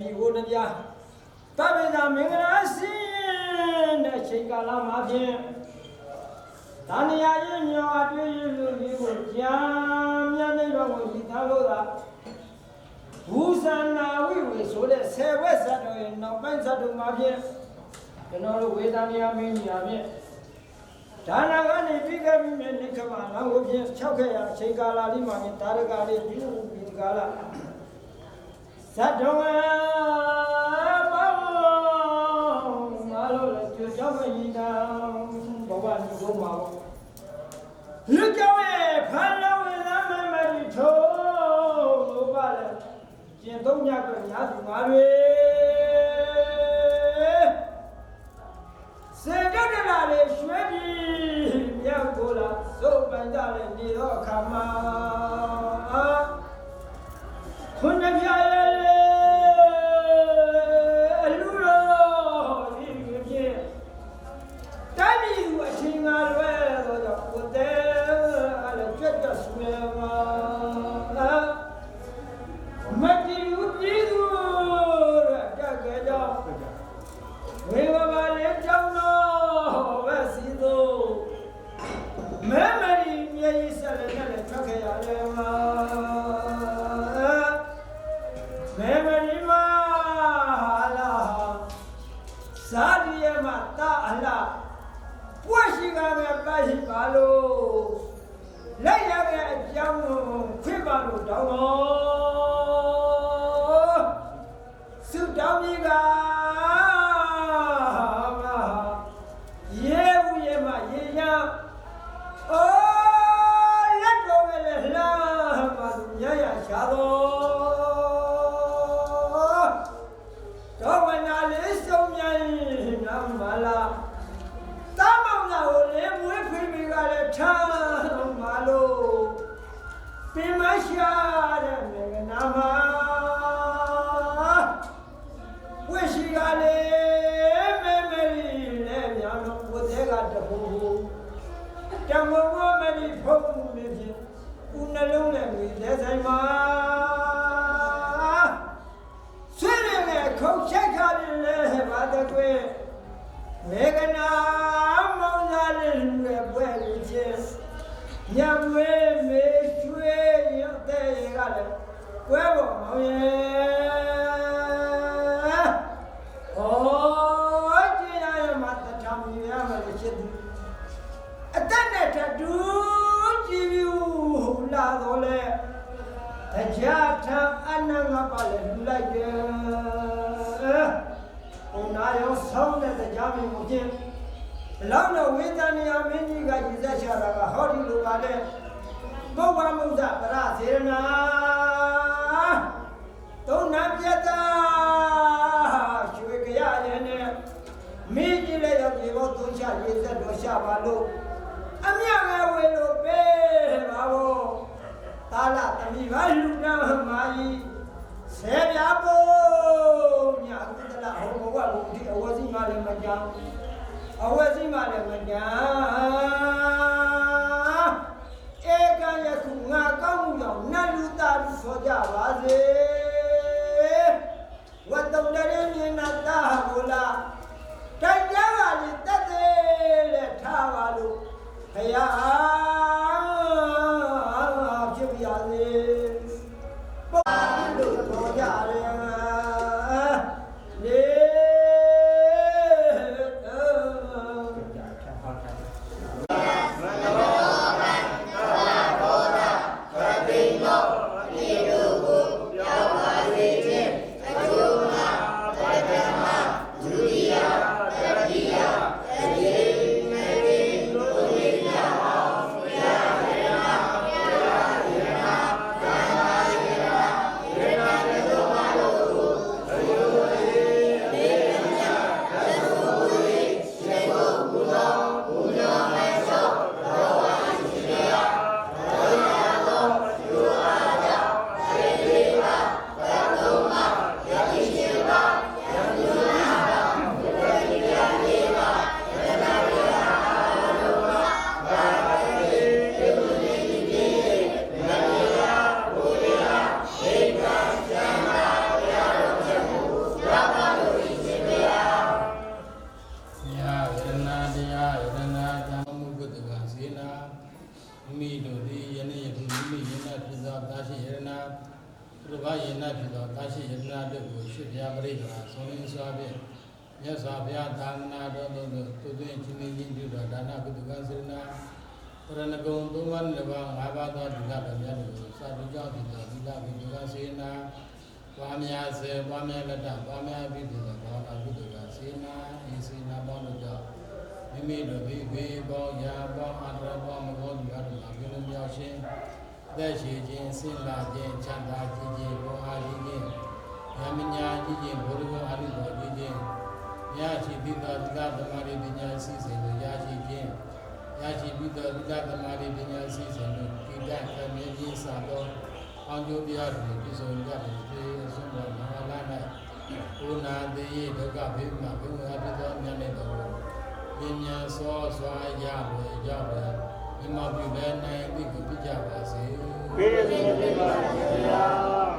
ဒီကိုတပြားတပိသာမင်္ဂလာစင်တဲ့ချိန်ကာလမှာဖြင့်ဒါနရာရင်မြောအတွေ့ရလူကြီးကိုကြာမြတ်နေတော်ကိုရည်သားလို့သာဘူဇာနာဝိဝေဆိုတဲ့ဆယ်ဝက်ဇတ်တော်ရဲ့နောက်ပိုင်းဇတ်တော်မှာဖြင့်ကျွန်တော်တို့ဝေဒနာမင်းကြီးအဖြစ်ဒါနာကနေပြီးခဲ့ပြီးမြင်နေခမလာကိုဖြင့်၆ခဲ့ရအချိန်ကာလလေးမှာဖြင့်တာရကလေးပြုပြီးဒီကာလ ဇတ်တော်ဝဘောမလို့လေကြွကြောင်းမကြီးတောင်ဘဝညဘုံမှာပေါ့လူကြောင့်ရဲ့ဖန်လုံးဝင်လာမမကြီးထိုးလို့ပါလေကျင်သုံးညကညာသူမာတွေ မတာအလားပွက်ရှိကမဲ့ပါရှိပါလို့လက်ရတဲ့အကြောင်းကိုခွင့်ပါလို့တောင်းတော်သုတောင်းကြီးက ည်းမြောင်တော့ကိုသေးကတပူတမဝမဒီဖုံးနေဖြင့်ဦးနှလုံးနဲ့မိတဲ့ဆိုင်မှာဆွေးရငယ်ခုတ်ချက်ခါလေးလဲဘာတကွေမေကနာမောင်လာလေးလူရဲ့ပွဲလေးချင်းညမွေးမေရွှေရတဲ့ရေကလည်း ပွဲပေါ်မောင်ရဲ့ဟောကြည်ရရမှာတထမီရမယ်ချစ်သူအတက်နဲ့ထတူကြည်ပြူလာတော့လေတရားထအနန္တပါလေလူလိုက်တယ်ဘုံနာရောဆောင်းတဲ့တရားမျိုးကိုကျင်းဘလောက်တော့ဝေဒနာမင်းကြီးကရည်သက်ချတာကဟောဒီလိုပါလေပုဗ္ဗမုဒ္ဒပရစေရနာသုံးနာပြတ်တာရွှေကြရရဲ့နဲ့မင်းကြီးလည်းရောက်ဒီဘော သုံးချရည်သက်တော်ရှာပါလို့အမြတ်ငယ်ဝေလို့ပေးပါဘောတာလတမိဘာလူနာမာယီဆေပြာပုံညာကုသလဟောဘဝလူဒီအဝစီမလည်းမကြောင်အဝစီမလည်းမကြောင်ဧကယခုငါကောင်းမှုကြောင့်နတ်လူသားလူဆိုကြပါစေဝတ္တုံတရေမြင်နာတာကိုလား တိုက်ကြပါလေတတ်တယ်လက်ထားပါလို့ဘုရားဖြစ်ပါစေ ပွားများစေပွားများလက်တပွားများပြီးတဲ့ဘာဝနာကုသကစေနာအင်းစေနာပေါင်းတို့ကြောင့်မိမိတို့ဒီဘေးပေါင်းရာပေါင်းအတ္တပေါင်းမဘောဒီအတ္တမှာပြုလို့မြောက်ရှင်သက်ရှိခြင်းဆင်းလာခြင်းချမ်းသာခြင်းခြင်းဘောအားခြင်းခြင်းယမညာခြင်းခြင်းဘုရားအာရုံတော်ခြင်းခြင်းရရှိပြီးသောသက္ကသမารိပညာစီစဉ်တို့ရရှိခြင်းရရှိပြီးသောသက္ကသမารိပညာစီစဉ်တို့ကိတ္တကမြေကြီးစာတော် အောင်ကျိုးတရားတွေပြည့်စုံကြပါစေအဆုံးတော်မဟာလာ၌ဘုနာတိယဒုက္ခဘေးမှာဘုရားပြသောမြတ်တဲ့တော်ပညာစောစွာရဝေကြပါမြတ်ပြုလည်းနိုင်ပြီးကြကြပါစေပြေရစေပြပါဗျာ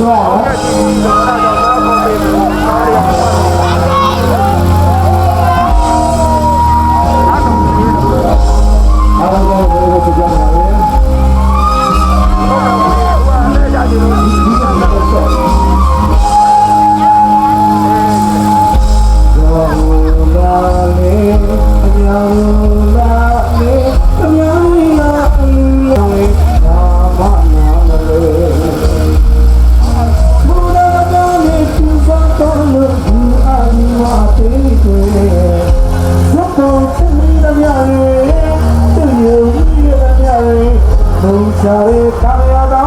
တော်ဒီကို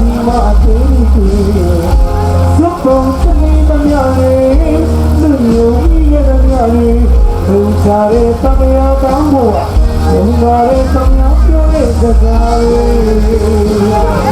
ဒီဝါသေးသေးရုပ်ပုံစနေတမရလေးလူမျိုးကြီးရဲ့တမရလေးဘုရားရဲ့တမရကောင်းဖို့ဘုရားရဲ့တမရပြောတဲ့စကားလေး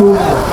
呜